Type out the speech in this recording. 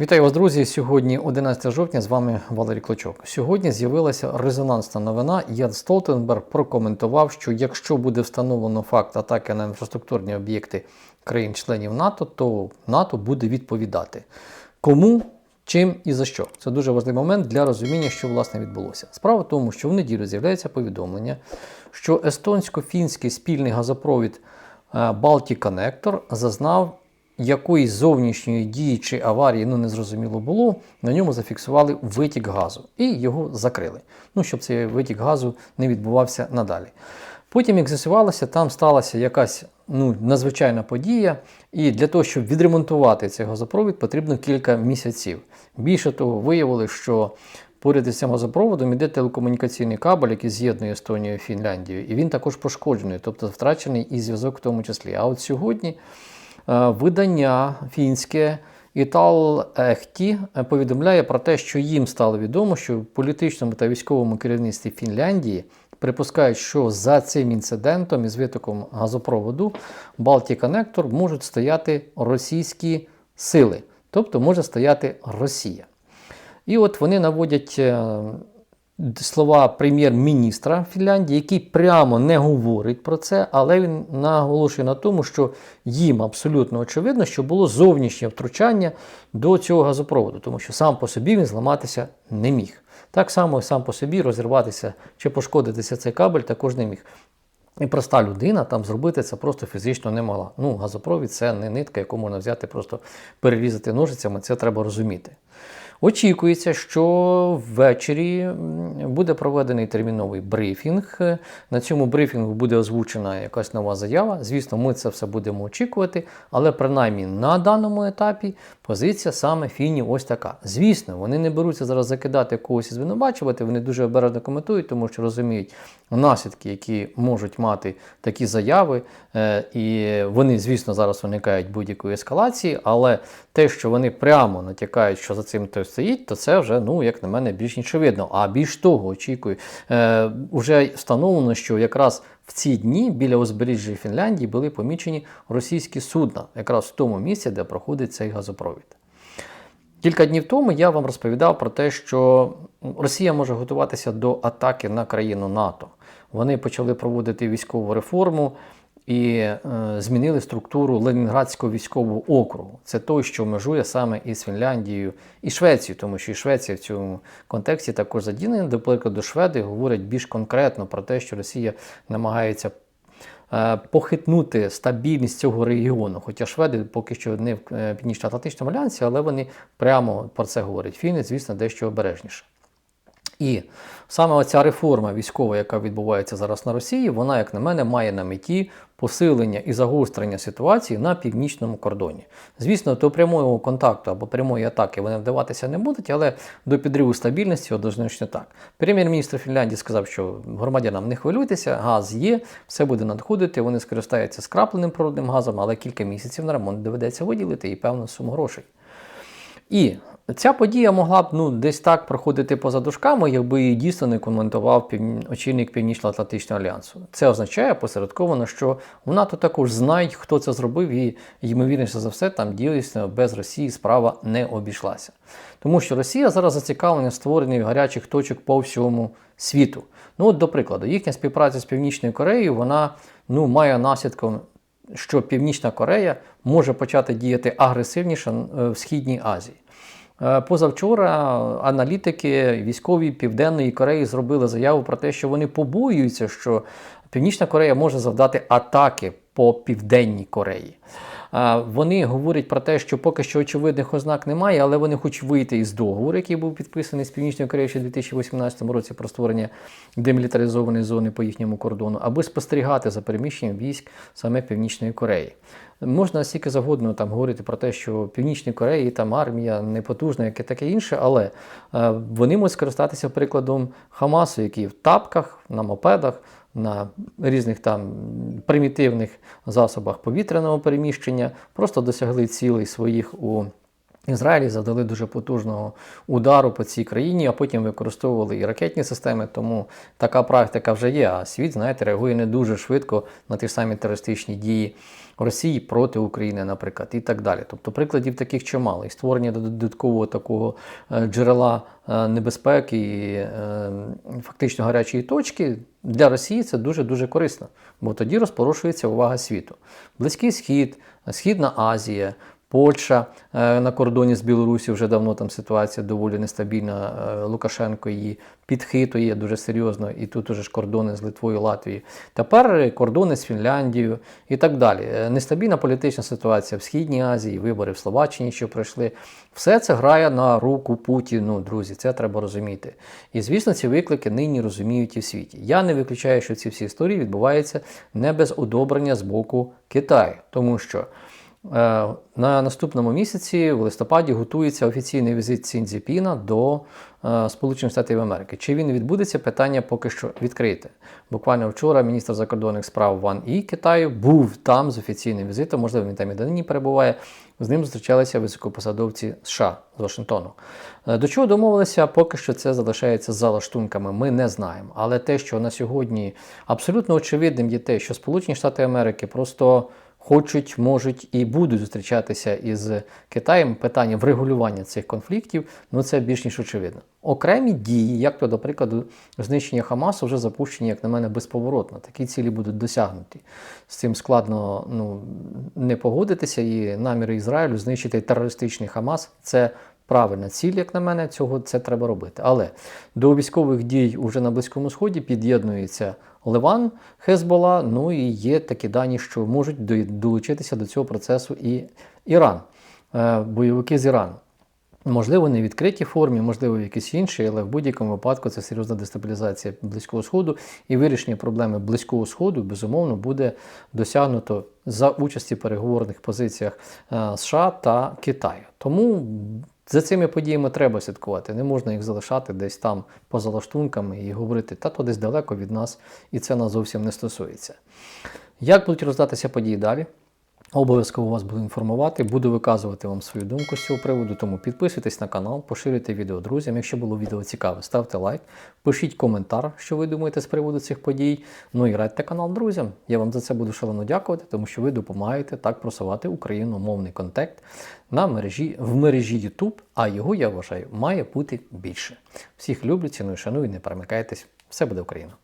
Вітаю вас, друзі! Сьогодні 11 жовтня. З вами Валерій Клочок. Сьогодні з'явилася резонансна новина. Ян Столтенберг прокоментував, що якщо буде встановлено факт атаки на інфраструктурні об'єкти країн-членів НАТО, то НАТО буде відповідати. Кому, чим і за що. Це дуже важливий момент для розуміння, що власне відбулося. Справа в тому, що в неділю з'являється повідомлення, що естонсько-фінський спільний газопровід е, Baltic Connector зазнав якоїсь зовнішньої дії чи аварії, ну незрозуміло було, на ньому зафіксували витік газу і його закрили. Ну, щоб цей витік газу не відбувався надалі. Потім, як з'ясувалося, там сталася якась ну, надзвичайна подія, і для того, щоб відремонтувати цей газопровід, потрібно кілька місяців. Більше того, виявили, що поряд із цим газопроводом йде телекомунікаційний кабель, який з'єднує Естонію і Фінляндію, і він також пошкоджений, тобто втрачений і зв'язок в тому числі. А от сьогодні видання фінське. Італ Ехті повідомляє про те, що їм стало відомо, що в політичному та військовому керівництві Фінляндії припускають, що за цим інцидентом із витоком газопроводу Connector можуть стояти російські сили, тобто може стояти Росія. І от вони наводять е, слова прем'єр-міністра Фінляндії, який прямо не говорить про це, але він наголошує на тому, що їм абсолютно очевидно, що було зовнішнє втручання до цього газопроводу, тому що сам по собі він зламатися не міг. Так само сам по собі розірватися чи пошкодитися цей кабель також не міг. І проста людина там зробити це просто фізично не могла. Ну, газопровід це не нитка, яку можна взяти, просто перерізати ножицями, це треба розуміти. Очікується, що ввечері буде проведений терміновий брифінг. На цьому брифінгу буде озвучена якась нова заява. Звісно, ми це все будемо очікувати, але принаймні на даному етапі позиція саме Фіні ось така. Звісно, вони не беруться зараз закидати когось і звинувачувати, вони дуже обережно коментують, тому що розуміють наслідки, які можуть мати такі заяви. Е, і вони, звісно, зараз уникають будь-якої ескалації, але те, що вони прямо натякають, що за цим хтось стоїть, то це вже, ну, як на мене, більш ніж видно. А більш того, очікую, е, вже встановлено, що якраз в ці дні біля узбережжя Фінляндії були помічені російські судна, якраз в тому місці, де проходить цей газопровід. Кілька днів тому я вам розповідав про те, що Росія може готуватися до атаки на країну НАТО. Вони почали проводити військову реформу і е, змінили структуру Ленінградського військового округу. Це той, що межує саме із Фінляндією і Швецією, тому що і Швеція в цьому контексті також задіяна. До прикладу, Шведи говорять більш конкретно про те, що Росія намагається. е, Похитнути стабільність цього регіону, хоча шведи поки що не в е, Північно-Атлантичному альянсі, але вони прямо про це говорять. Фіни, звісно, дещо обережніше. І саме оця реформа військова, яка відбувається зараз на Росії, вона, як на мене, має на меті посилення і загострення ситуації на північному кордоні. Звісно, до прямого контакту або прямої атаки вони вдаватися не будуть, але до підриву стабільності однозначно так. Прем'єр-міністр Фінляндії сказав, що громадянам не хвилюйтеся, газ є, все буде надходити, вони скористаються скрапленим природним газом, але кілька місяців на ремонт доведеться виділити і певну суму грошей. І ця подія могла б ну, десь так проходити поза дужками, якби її дійсно не коментував пів... очільник Північно-Атлантичного альянсу. Це означає посередковано, що в НАТО також знають, хто це зробив, і ймовірніше за все, там дійсно без Росії справа не обійшлася. Тому що Росія зараз зацікавлена в створенні гарячих точок по всьому світу. Ну, от, до прикладу, їхня співпраця з Північною Кореєю вона ну, має наслідком. Що Північна Корея може почати діяти агресивніше в Східній Азії. Е, Позавчора аналітики військові Південної Кореї зробили заяву про те, що вони побоюються, що Північна Корея може завдати атаки по Південній Кореї. Вони говорять про те, що поки що очевидних ознак немає, але вони хочуть вийти із договору, який був підписаний з Північною Кореєю ще у 2018 році про створення демілітаризованої зони по їхньому кордону, аби спостерігати за переміщенням військ саме Північної Кореї. Можна стільки завгодно там говорити про те, що в Північній Кореї там армія непотужна, яке таке інше, але е, вони можуть скористатися прикладом Хамасу, який в тапках, на мопедах, на різних там примітивних засобах повітряного переміщення, просто досягли цілей своїх у Ізраїлі завдали дуже потужного удару по цій країні, а потім використовували і ракетні системи. Тому така практика вже є. А світ, знаєте, реагує не дуже швидко на ті ж самі терористичні дії Росії проти України, наприклад, і так далі. Тобто прикладів таких чимало. І створення додаткового такого е, джерела е, небезпеки і е, фактично гарячої точки для Росії це дуже дуже корисно, бо тоді розпорошується увага світу. Близький Схід, Східна Азія. Польща е, на кордоні з Білорусі вже давно там ситуація доволі нестабільна. Е, Лукашенко її підхитує дуже серйозно, і тут уже ж кордони з Литвою, Латвією. Тепер кордони з Фінляндією і так далі. Е, Нестабільна політична ситуація в Східній Азії, вибори в Словаччині, що пройшли. Все це грає на руку Путіну, друзі. Це треба розуміти. І звісно, ці виклики нині розуміють і в світі. Я не виключаю, що ці всі історії відбуваються не без одобрення з боку Китаю, тому що. Е, На наступному місяці, в листопаді, готується офіційний візит Цінзіпіна до е, Сполучених Штатів Америки. Чи він відбудеться? Питання поки що відкрите. Буквально вчора міністр закордонних справ Ван І Китаю був там з офіційним візитом, можливо, він там і донині перебуває. З ним зустрічалися високопосадовці США з Вашингтону. Е, До чого домовилися, поки що це залишається за лаштунками. Ми не знаємо. Але те, що на сьогодні абсолютно очевидним є те, що Сполучені Штати Америки просто хочуть, можуть і будуть зустрічатися із Китаєм. Питання врегулювання цих конфліктів, ну це більш ніж очевидно. Окремі дії, як то, до прикладу, знищення Хамасу, вже запущені, як на мене, безповоротно. Такі цілі будуть досягнуті. З цим складно ну, не погодитися, і наміри Ізраїлю знищити терористичний Хамас це. Правильна ціль, як на мене, цього це треба робити. Але до військових дій уже на Близькому Сході під'єднується Ливан, Хезбола. Ну і є такі дані, що можуть долучитися до цього процесу і Іран, е, бойовики з Ірану. Можливо, не в відкритій формі, можливо, в якійсь іншій, але в будь-якому випадку це серйозна дестабілізація Близького Сходу і вирішення проблеми Близького Сходу, безумовно, буде досягнуто за участі переговорних позиціях е, США та Китаю. Тому за цими подіями треба слідкувати. Не можна їх залишати десь там поза лаштунками і говорити, та то десь далеко від нас, і це нас зовсім не стосується. Як будуть роздатися події далі? Обов'язково вас буду інформувати, буду виказувати вам свою думку з цього приводу. Тому підписуйтесь на канал, поширюйте відео друзям. Якщо було відео цікаве, ставте лайк, пишіть коментар, що ви думаєте з приводу цих подій. Ну і радьте канал друзям. Я вам за це буду шалено дякувати, тому що ви допомагаєте так просувати україномовний контент на мережі в мережі YouTube, а його я вважаю має бути більше. Всіх люблю, ціную, шаную, не перемикайтесь. Все буде Україна!